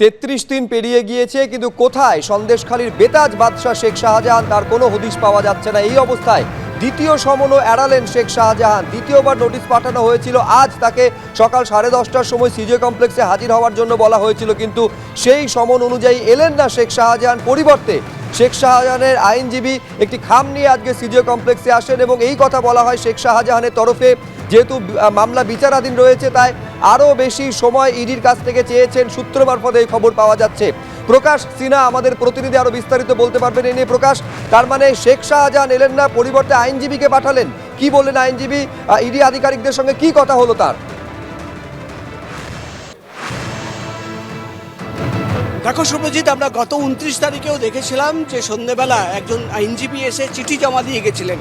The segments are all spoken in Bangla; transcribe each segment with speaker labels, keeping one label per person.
Speaker 1: তেত্রিশ দিন পেরিয়ে গিয়েছে, কিন্তু কোথায়? সন্দেশখালীর বেতাজ বাদশাহ শেখ শাহজাহান, তার কোনো হদিশ পাওয়া যাচ্ছে না। এই অবস্থায় দ্বিতীয় সমনও এড়ালেন শেখ শাহজাহান। দ্বিতীয়বার নোটিশ পাঠানো হয়েছিল, আজ তাকে সকাল সাড়ে দশটার সময় সিজে কমপ্লেক্সে হাজির হওয়ার জন্য বলা হয়েছিল, কিন্তু সেই সমন অনুযায়ী এলেন না শেখ শাহজাহান। পরিবর্তে শেখ শাহজাহানের আইনজীবী একটি খাম নিয়ে আজকে সিজিও কমপ্লেক্সে আসেন এবং এই কথা বলা হয় শেখ শাহজাহানের তরফে যেহেতু মামলা বিচারাধীন রয়েছে, তাই আরও বেশি সময় ইডির কাছ থেকে চেয়েছেন সূত্র মারফত এই খবর পাওয়া যাচ্ছে। প্রকাশ সিনহা আমাদের প্রতিনিধি আরও বিস্তারিত বলতে পারবেন। এই নিয়ে প্রকাশ, তার মানে শেখ শাহজাহান এলেন না, পরিবর্তে আইনজীবীকে পাঠালেন। কি বললেন আইনজীবী? ইডি আধিকারিকদের সঙ্গে কি কথা হলো তার?
Speaker 2: দেখো শুভজিৎ আমরা গত উনত্রিশ তারিখেও দেখেছিলাম যে সন্ধ্যেবেলা একজন আইনজীবী এসে চিঠি জমা দিয়ে গেছিলেন।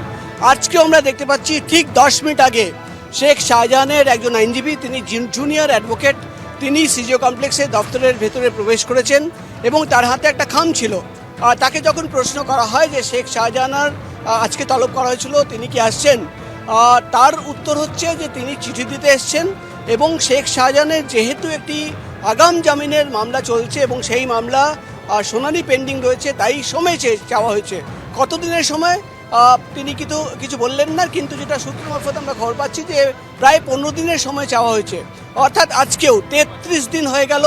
Speaker 2: আজকেও আমরা দেখতে পাচ্ছি ঠিক দশ মিনিট আগে শেখ শাহজাহানের একজন আইনজীবী, তিনি জুন- জুনিয়র অ্যাডভোকেট, তিনি সিজিও কমপ্লেক্সে দপ্তরের ভেতরে প্রবেশ করেছেন এবং তার হাতে একটা খাম ছিল। তাকে যখন প্রশ্ন করা হয় যে শেখ শাহজাহানার আজকে তলব করা হয়েছিল, তিনি কি আসছেন? তার উত্তর হচ্ছে যে তিনি চিঠি দিতে এসছেন এবং শেখ শাহজাহানের যেহেতু একটি আগাম জামিনের মামলা চলছে এবং সেই মামলা শুনানি পেন্ডিং রয়েছে, তাই সময় চেয়ে চাওয়া হয়েছে। কতদিনের সময়? তিনি কিন্তু কিছু বললেন না, কিন্তু যেটা সূত্র মারফত আমরা খবর পাচ্ছি যে প্রায় পনেরো দিনের সময় চাওয়া হয়েছে। অর্থাৎ আজকেও তেত্রিশ দিন হয়ে গেল,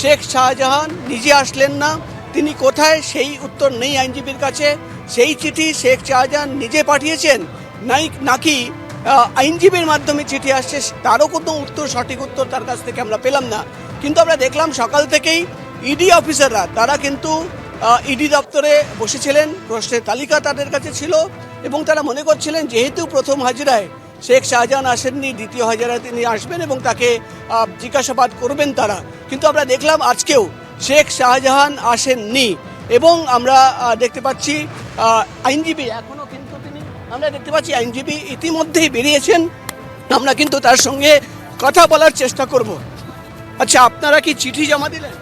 Speaker 2: শেখ শাহজাহান নিজে আসলেন না, তিনি কোথায় সেই উত্তর নেই আইনজীবীর কাছে, সেই চিঠি শেখ শাহজাহান নিজে পাঠিয়েছেন নাই নাকি আইনজীবীর মাধ্যমে চিঠি আসছে, তারও কোনো উত্তর, সঠিক উত্তর তার কাছ থেকে আমরা পেলাম না। কিন্তু আমরা দেখলাম সকাল থেকেই ইডি অফিসাররা, তারা কিন্তু ইডি দপ্তরে বসেছিলেন, প্রশ্নের তালিকা তাদের কাছে ছিল এবং তারা মনে করছিলেন যেহেতু প্রথম হাজিরায় শেখ শাহজাহান আসেননি, দ্বিতীয় হাজিরায় তিনি আসবেন এবং তাকে জিজ্ঞাসাবাদ করবেন তারা। কিন্তু আমরা দেখলাম আজকেও শেখ শাহজাহান আসেননি এবং আমরা দেখতে পাচ্ছি আইনজীবী এখনও কিন্তু তিনি, আমরা দেখতে পাচ্ছি আইনজীবী ইতিমধ্যেই বেরিয়েছেন। আমরা কিন্তু তার সঙ্গে কথা বলার চেষ্টা করব। আচ্ছা আপনারা কি চিঠি জমা দিলেন?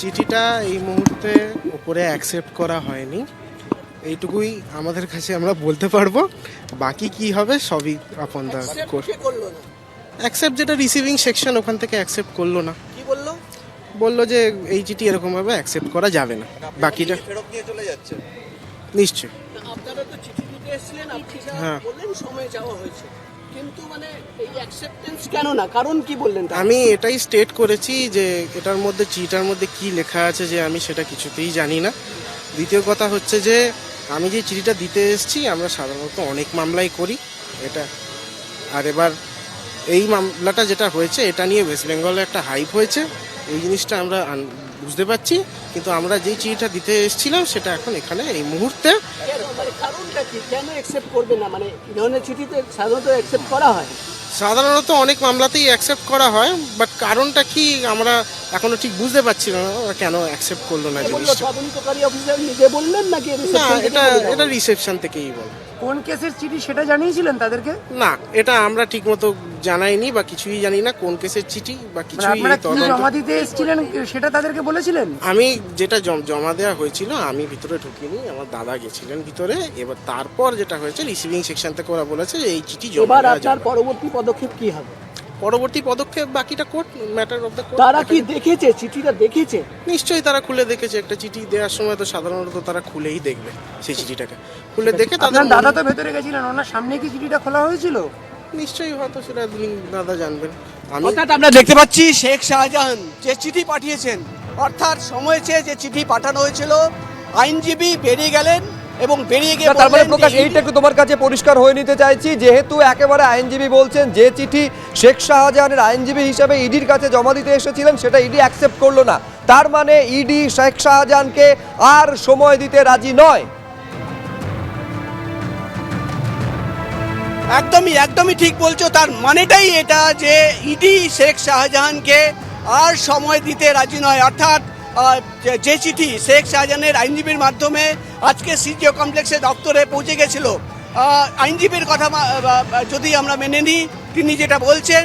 Speaker 3: চিঠিটা এই মুহূর্তে উপরে অ্যাকসেপ্ট করা হয়নি। এইটুকুই আমাদের কাছে আমরা বলতে পারব। বাকি কি হবে সবই আপন দা অ্যাকসেপ্ট যেটা রিসিভিং সেকশন ওখান থেকে অ্যাকসেপ্ট করল না।
Speaker 2: কি বলল?
Speaker 3: বলল যে এই চিঠি এরকমভাবে অ্যাকসেপ্ট করা যাবে না। বাকিটা নিশ্চয়ই।
Speaker 2: আপনারা তো চিঠি দিতে এসেছিলেন আপনি যা
Speaker 3: হ্যাঁ।
Speaker 2: বললেন সময় চাওয়া হয়েছে। কিন্তু মানে এই অ্যাকসেপ্টেন্স কেন না? কারণ কি বললেন?
Speaker 3: আমি এটাই স্টেট করেছি যে এটার মধ্যে চিটার মধ্যে কি লেখা আছে যে আমি সেটা কিছুতেই জানি না। দ্বিতীয় কথা হচ্ছে যে, আমি যে চিঠিটা দিতে এসেছি, আমরা সাধারণত অনেক মামলাই করি। এটা, আর এবার এই মামলাটা যেটা হয়েছে, এটা নিয়ে ওয়েস্ট বেঙ্গলে একটা হাইপ হয়েছে। এই জিনিসটা আমরা বুঝতে পারছি কিন্তু আমরা যেই চিঠিটা দিতে এসেছিলাম সেটা এখন এখানে এই মুহূর্তে
Speaker 2: মানে কারণটা কি? কেন অ্যাকসেপ্ট করবে না? মানে এই ধরনের চিঠিতে সাধারণত অ্যাকসেপ্ট করা হয়?
Speaker 3: সাধারণত অনেক মামলাতেই অ্যাকসেপ্ট করা হয় বাট কারণটা কি আমরা এখনও ঠিক বুঝতে পারছি না ওরা কেন অ্যাকসেপ্ট করল না জিনিসটা?
Speaker 2: তদন্তকারী অফিসার নিজে বললেন নাকি
Speaker 3: না এটা? এটা রিসেপশন থেকেই বল
Speaker 4: কোন কেসের চিঠি সেটা জানিয়েছিলেন তাদেরকে?
Speaker 3: না এটা আমরা ঠিকমতো জানাইনি বা কিছুই জানি না কোন কেসের চিঠি বা
Speaker 4: মানে
Speaker 3: কিছুই
Speaker 4: আপনারা কি
Speaker 3: তদন্ত
Speaker 4: জমা দিতে এসেছিলেন? সেটা তাদেরকে বলেছিলেন?
Speaker 3: আমি যেটা জম- জমা দেওয়া হয়েছিল আমি ভিতরে ঢুকিনি আমার দাদা গেছিলেন ভিতরে। এবার তারপর যেটা হয়েছে রিসিভিং সেকশন থেকে ওরা বলেছে যে এই চিঠি জমা
Speaker 2: এবার
Speaker 3: দেওয়া
Speaker 2: আপনার
Speaker 3: যাবে।
Speaker 2: পরবর্তী পদক্ষেপ কি হবে?
Speaker 3: পরবর্তী পদক্ষেপ বাকিটা court matter of the court
Speaker 2: তারা কি দেখেছে? চিঠিটা দেখেছে?
Speaker 3: নিশ্চয়ই তারা খুলে দেখেছে। একটা চিঠি দেওয়ার সময় তো সাধারণত তারা খুলেই দেখবে সেই চিঠিটাকে। খুলে দেখে তাদের
Speaker 4: দাদা তো ভেতরে গেছিলেন ওনার সামনে কি চিঠিটা খোলা হয়েছিল?
Speaker 3: নিশ্চয়ই হয়তো সেটা দাদা জানবেন। আমি
Speaker 2: অর্থাৎ আমরা দেখতে পাচ্ছি শেখ শাহজাহান যে চিঠি পাঠিয়েছেন অর্থাৎ সময় চেয়ে যে চিঠি পাঠানো হয়েছিল আইনজীবী বেরিয়ে গেলেন এবং বেরিয়ে গিয়ে
Speaker 1: তার মানে প্রকাশ এইটা একটু তোমার কাছে পরিষ্কার হয়ে নিতে চাইছি। যেহেতু একেবারে আইনজীবী বলছেন যে চিঠি শেখ শাহজাহানের আইনজীবী হিসাবে ইডির কাছে জমা দিতে এসেছিলেন সেটা ইডি অ্যাকসেপ্ট করল না। তার মানে ইডি শেখ শাহজাহানকে আর সময় দিতে রাজি নয়।
Speaker 2: একদমই একদমই ঠিক বলছো। তার মানেটাই এটা যে ইডি শেখ শাহজাহানকে আর সময় দিতে রাজি নয়। অর্থাৎ যে- যে চিঠি শেখ শাহজাহানের আইনজীবীর মাধ্যমে আজকে সিজিও কমপ্লেক্সে দপ্তরে পৌঁছে গেছিল। আইনজীবীর কথা যদি আমরা মেনে নিই, তিনি যেটা বলছেন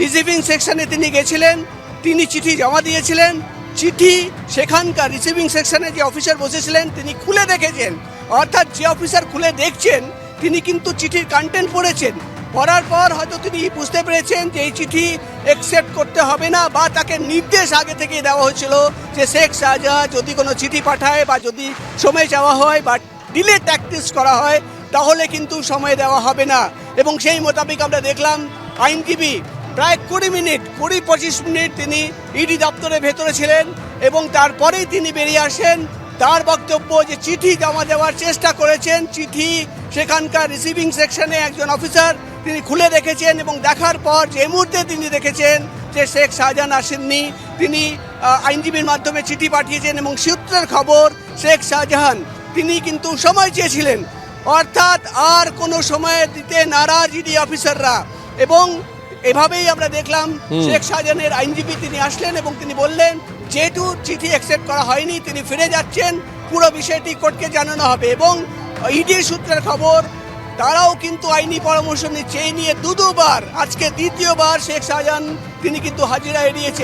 Speaker 2: রিসিভিং সেকশনে তিনি গেছিলেন, তিনি চিঠি জমা দিয়েছিলেন, চিঠি সেখানকার রিসিভিং সেকশনে যে অফিসার বসেছিলেন, তিনি খুলে দেখেছেন। অর্থাৎ যে অফিসার খুলে দেখছেন, তিনি কিন্তু চিঠির কন্টেন্ট পড়েছেন। পড়ার পর হয়তো তিনি বুঝতে পেরেছেন যে এই চিঠি অ্যাকসেপ্ট করতে হবে না বা তাকে নির্দেশ আগে থেকেই দেওয়া হয়েছিল যে শেখ শাহজাহান যদি কোনো চিঠি পাঠায় বা যদি সময় চাওয়া হয় বা ডিলে ট্যাকটিস করা হয়, তাহলে কিন্তু সময় দেওয়া হবে না। এবং সেই মোতাবেক আমরা দেখলাম আইনজীবী প্রায় কুড়ি মিনিট, কুড়ি পঁচিশ মিনিট তিনি ইডি দপ্তরের ভেতরে ছিলেন এবং তারপরেই তিনি বেরিয়ে আসেন। তার বক্তব্য যে চিঠি জমা দেওয়ার চেষ্টা করেছেন, চিঠি সেখানকার রিসিভিং সেকশনে একজন অফিসার তিনি খুলে রেখেছেন এবং দেখার পর যে মুহূর্তে তিনি দেখেছেন যে শেখ শাহজাহান আসেননি তিনি আইনজীবীর মাধ্যমে চিঠি পাঠিয়েছেন এবং সূত্রের খবর শেখ শাহজাহান তিনি কিন্তু সময় চেয়েছিলেন। অর্থাৎ আর কোনো সময় দিতে নারাজ ইডি অফিসাররা। এবং এভাবেই আমরা দেখলাম শেখ শাহজাহানের আইনজীবী তিনি আসলেন এবং তিনি বললেন যেহেতু চিঠি অ্যাকসেপ্ট করা হয়নি তিনি ফিরে যাচ্ছেন পুরো বিষয়টি কোর্টকে জানানো হবে। এবং ইডি সূত্রের খবর তারাও কিন্তু আইনি পরামর্শ নিচ্ছে। এই নিয়ে দু দুবার আজকে দ্বিতীয়বার শেখ শাহজাহান, তিনি কিন্তু হাজিরা এড়িয়েছেন।